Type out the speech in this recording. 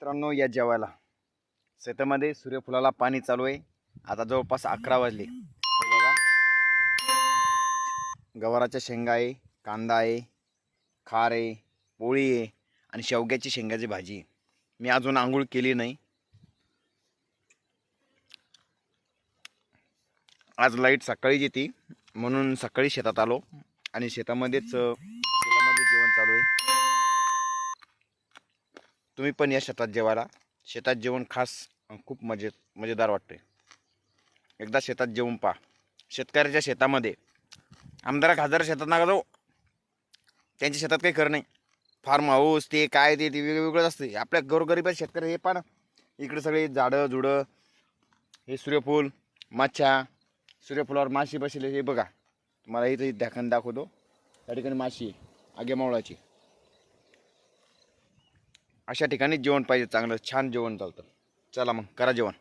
मित्रांनो या जेवायला. शेतामध्ये सूर्यफुलाला पाणी चालू आहे. आता जवळपास अकरा वाजले. बघा. गवाराच्या शेंगा आहे कांदा आहे खार आहे पोळी आहे आणि शेवग्याची शेंगाची भाजी आहे. मी अजून आंघोळ केली नाही. आज लाइट सकाळीच येते म्हणून सकाळी शेतात आलो. आणि शेतामध्येच तुम्ही पण या शेतात जेवायला. शेतात जेवण खास खूप मजेत मजेदार वाटते एकदा शेतात जेवून पहा. शेतकऱ्याच्या शेतामध्ये आमदार खासदार शेतात नका जाऊ. त्यांच्या शेतात काही खरं नाही. फार्म हाऊस ते काय ते ते वेगवेगळंच असते आपल्या गोरगरीबाचे शेतकरी हे पहा ना. इकडे सगळे झाडं झुडं हे सूर्यफूल माछ्या सूर्यफुलावर माशी बसले हे बघा. तुम्हाला इथं दाखवून दाखवतो. त्या ठिकाणी माशी आहे. आगे मावळाची. अशा ठिकाणी जेवण पाहिजे चांगलं छान जेवण चालतं. चला मग करा जेवण.